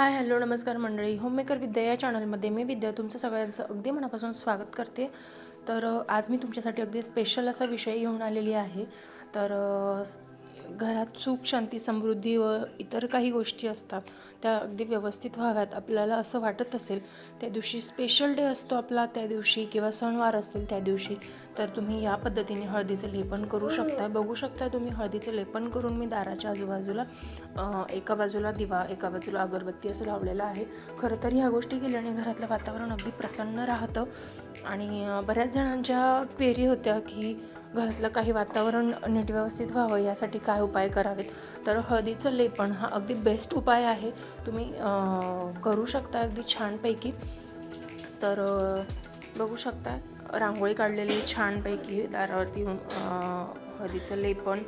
Hi hello नमस्कार मंडळी. Homemaker विद्या या चॅनलमध्ये मी विद्या तुमचं सगळ्यांचं अगदी मनापासून स्वागत करते. तर आज मी तुमच्यासाठी अगदी स्पेशल असा विषय घेऊन आलेली आहे. तर घरात सुख शांती समृद्धी व इतर काही गोष्टी असतात त्या अगदी व्यवस्थित व्हाव्यात. आपल्याला असं वाटत असेल त्या दिवशी स्पेशल डे असतो आपला त्या दिवशी किंवा सणवार असतील त्या दिवशी तर तुम्ही या पद्धतीने हळदीचं लेपन करू शकता. बघू शकता तुम्ही हळदीचं लेपन करून मी दाराच्या आजूबाजूला एका बाजूला दिवा एका बाजूला अगरबत्ती असं लावलेलं आहे. खरं तर ह्या गोष्टी केल्याने घरातलं वातावरण अगदी प्रसन्न राहतं. आणि बऱ्याच जणांच्या क्वेरी होत्या की घरातलं काही वातावरण नीट व्यवस्थित व्हावं यासाठी काय उपाय करावेत? तर हळदीचं लेपन हा अगदी बेस्ट उपाय आहे. तुम्ही करू शकता अगदी छानपैकी. तर बघू शकता रांगोळी काढलेली छानपैकी दारावरती हळदीचं लेपण.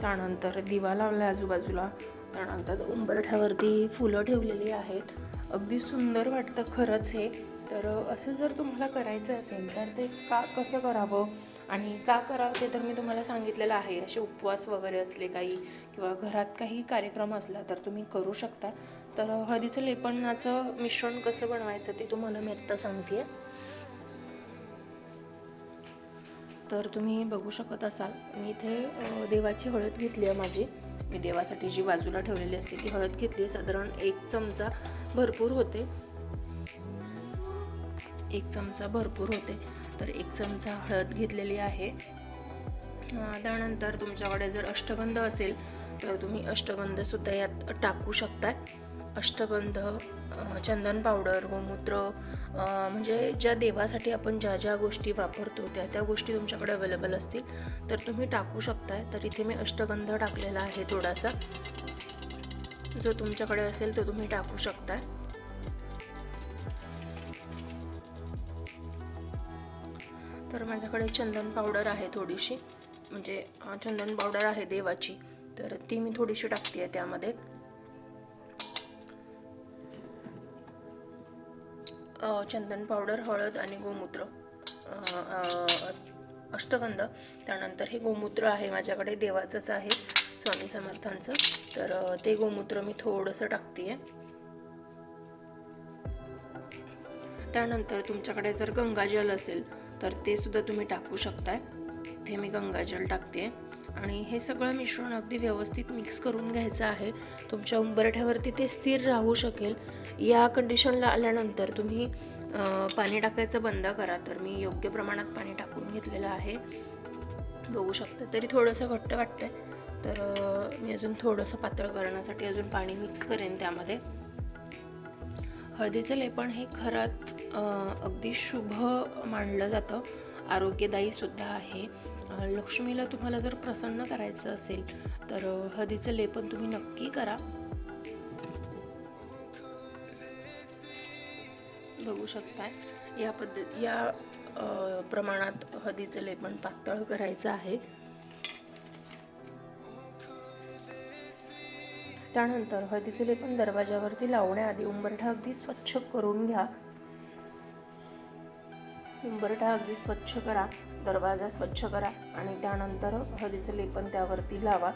त्यानंतर दिवा लावला आजूबाजूला. त्यानंतर उंबरठ्यावरती फुलं ठेवलेली आहेत. अगदी सुंदर वाटतं खरंच हे. तर असं जर तुम्हाला करायचं असेल तर ते का कसं करावं? आणि का करावं ते तर मी तुम्हाला सांगितलेलं आहे. असे उपवास वगैरे असले काही किंवा घरात काही कार्यक्रम असला तर तुम्ही करू शकता. तर हळदीचं लेपनाचं मिश्रण कसं बनवायचं ते तुम्हाला मी आत्ता सांगते तर तुम्ही बघू शकत असाल मी इथे देवाची हळद घेतली आहे माझी. मी देवासाठी जी बाजूला ठेवलेली असते ती हळद घेतली आहे. साधारण एक चमचा भरपूर होते. एक चमचा भरपूर होते. तर एक चमचा हळद घेतलेली आहे. त्यानंतर तुमच्याकडे जर अष्टगंध असेल तर तुम्ही अष्टगंधसुद्धा यात टाकू शकता अष्टगंध चंदन पावडर गोमूत्र म्हणजे ज्या देवासाठी आपण ज्या ज्या गोष्टी वापरतो त्या त्या गोष्टी तुमच्याकडे अवेलेबल असतील तर तुम्ही टाकू शकताय. तर इथे मी अष्टगंध टाकलेला आहे थोडासा. जो तुमच्याकडे असेल तो तुम्ही टाकू शकताय. तर माझ्याकडे चंदन पावडर आहे थोडीशी. म्हणजे चंदन पावडर आहे देवाची. तर ती मी थोडीशी टाकते आहे त्यामध्ये चंदन पावडर हळद आणि गोमूत्र. अष्टगंध. त्यानंतर हे गोमूत्र आहे माझ्याकडे देवाचंच आहे स्वामी समर्थांचं. तर ते गोमूत्र मी थोडंसं टाकते आहे त्यानंतर तुमच्याकडे जर गंगाजल असेल तर ते सुद्धा तुम्ही टाकू शकताय. इथे मी गंगाजल टाकते. आणि हे सगळं मिश्रण अगदी व्यवस्थित मिक्स करून घ्यायचं आहे. तुमच्या उंबरठ्यावरती ते स्थिर राहू शकेल. या कंडिशनला आल्यानंतर तुम्ही पाणी टाकायचं बंद करा. तर मी योग्य प्रमाणात पाणी टाकून घेतलेलं आहे. बघू शकता तरी थोडंसं घट्ट वाटतंय. तर मी अजून थोडंसं पातळ करण्यासाठी अजून पाणी मिक्स करेन त्यामध्ये. हळदीचं लेपण हे खरंच अगदी शुभ मानलं जातं. आरोग्यदायी सुद्धा आहे. लक्ष्मीला तुम्हाला जर प्रसन्न करायचं असेल तर हळदीचं लेपन तुम्ही नक्की करा. बघू शकताय. या पद्धत या प्रमाणात हळदीचं लेपन पातळ करायचं आहे. त्यानंतर हळदीचे लेपन दरवाजावरती लावण्याआधी उंबरठा अगदी स्वच्छ करून घ्या. उंबरठा अगदी स्वच्छ करा दरवाजा स्वच्छ करा आणि त्यानंतर हळदीचं लेपन त्यावरती लावा.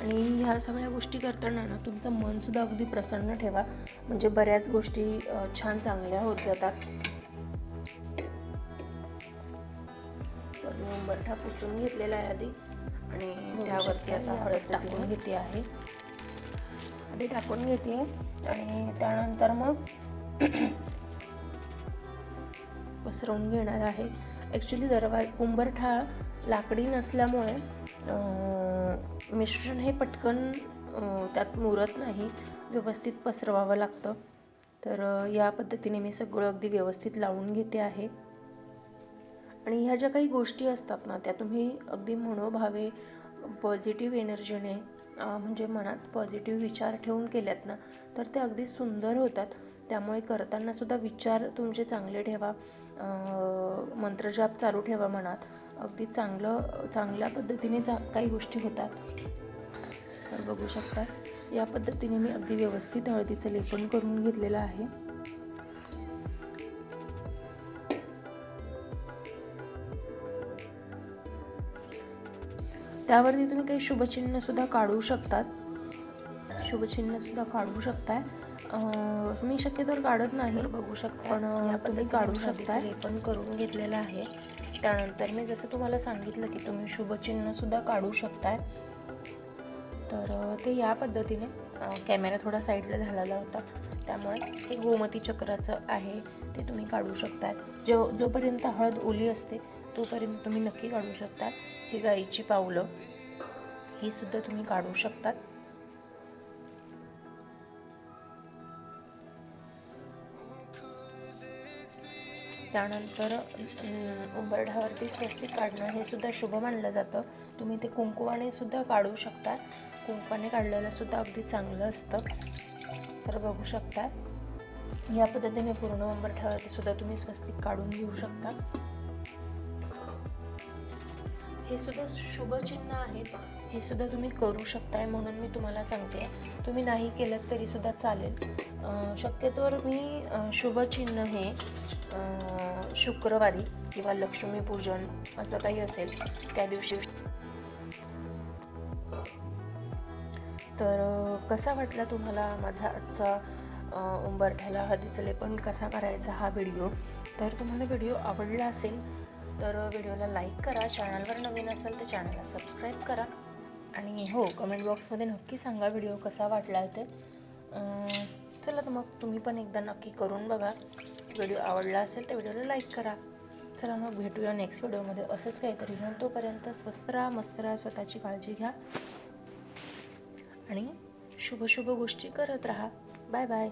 आणि ह्या सगळ्या गोष्टी करताना ना तुमचं मनसुद्धा अगदी प्रसन्न ठेवा. म्हणजे बऱ्याच गोष्टी छान चांगल्या होत जातात. उंबरठा पुसून घेतलेला आहे आधी. आणि त्यावरती आता हळद टाकून घेते आहे. आधी टाकून घेते. आणि त्यानंतर मग पसरवून घेणार आहे. ॲक्च्युली दरवा उंबरठा लाकडी नसल्यामुळे मिश्रण हे पटकन त्यात मुरत नाही. व्यवस्थित पसरवावं लागतं. तर या पद्धतीने मी सगळं अगदी व्यवस्थित लावून घेते आहे. आणि ह्या ज्या काही गोष्टी असतात ना त्या तुम्ही अगदी मनोभावे पॉझिटिव्ह एनर्जीने म्हणजे मनात पॉझिटिव्ह विचार ठेवून केल्यात ना तर ते अगदी सुंदर होतात. त्यामुळे करतानासुद्धा विचार तुमचे चांगले ठेवा मंत्रजाप चालू ठेवा मनात. अगदी चांगलं चांगल्या पद्धतीने जा काही गोष्टी होतात. तर बघू शकता या पद्धतीने मी अगदी व्यवस्थित हळदीचं लेपन करून घेतलेलं आहे. त्यावरती तुम्ही काही शुभचिन्हसुद्धा काढू शकतात. शुभचिन्हसुद्धा काढू शकताय. मी शक्यतोवर काढत नाही. बघू शकता. पण तुम्ही काढू शकताय. हे पण करून घेतलेलं आहे त्यानंतर मी जसं तुम्हाला सांगितलं की तुम्ही शुभचिन्हसुद्धा काढू शकताय. तर ते या पद्धतीने कॅमेरा थोडा साईडला झालेला होता. त्यामुळे हे गोमती चक्राचं आहे ते तुम्ही काढू शकता जो जोपर्यंत हळद ओली असते तोपर्यंत तुम्ही नक्की काढू शकता ही गाईची पावलं. ही सुद्धा तुम्ही काढू शकतात. त्यानंतर अं, उंबरठ्यावरती स्वस्तिक काढणं हे सुद्धा शुभ मानलं जातं. तुम्ही ते कुंकुवाने सुद्धा काढू शकता कुंकवाने काढलेलं सुद्धा अगदी चांगलं असतं. तर बघू शकता. या पद्धतीने पूर्ण उंबरठ्यावरती सुद्धा तुम्ही स्वस्तिक काढून घेऊ शकता. हे सुद्धा शुभचिन्ह आहेत हे सुद्धा तुम्ही करू शकताय म्हणून मी तुम्हाला सांगते. तुम्ही नाही केलं तरी सुद्धा चालेल. शक्यतोवर मी शुभचिन्ह हे शुक्रवारी किंवा लक्ष्मीपूजन असं काही असेल त्या दिवशी. तर कसा वाटला तुम्हाला माझा आजचा उंबरठ्याला हळदीचं लेपन कसा करायचा हा व्हिडिओ? तर तुम्हाला व्हिडिओ आवडला असेल तर व्हिडिओला लाईक करा चॅनलवर नवीन असेल तर चॅनलला सबस्क्राईब करा. आणि हो कमेंट बॉक्समध्ये नक्की सांगा व्हिडिओ कसा वाटला ते. चला तर मग तुम्ही पण एकदा नक्की करून बघा. व्हिडिओ आवडला असेल तर व्हिडिओला लाईक करा. चला मग भेटूया नेक्स्ट व्हिडिओमध्ये. असंच काहीतरी घेऊन तोपर्यंत स्वस्त राहा मस्त राहा स्वतःची काळजी घ्या. आणि शुभ शुभ गोष्टी करत राहा. Bye bye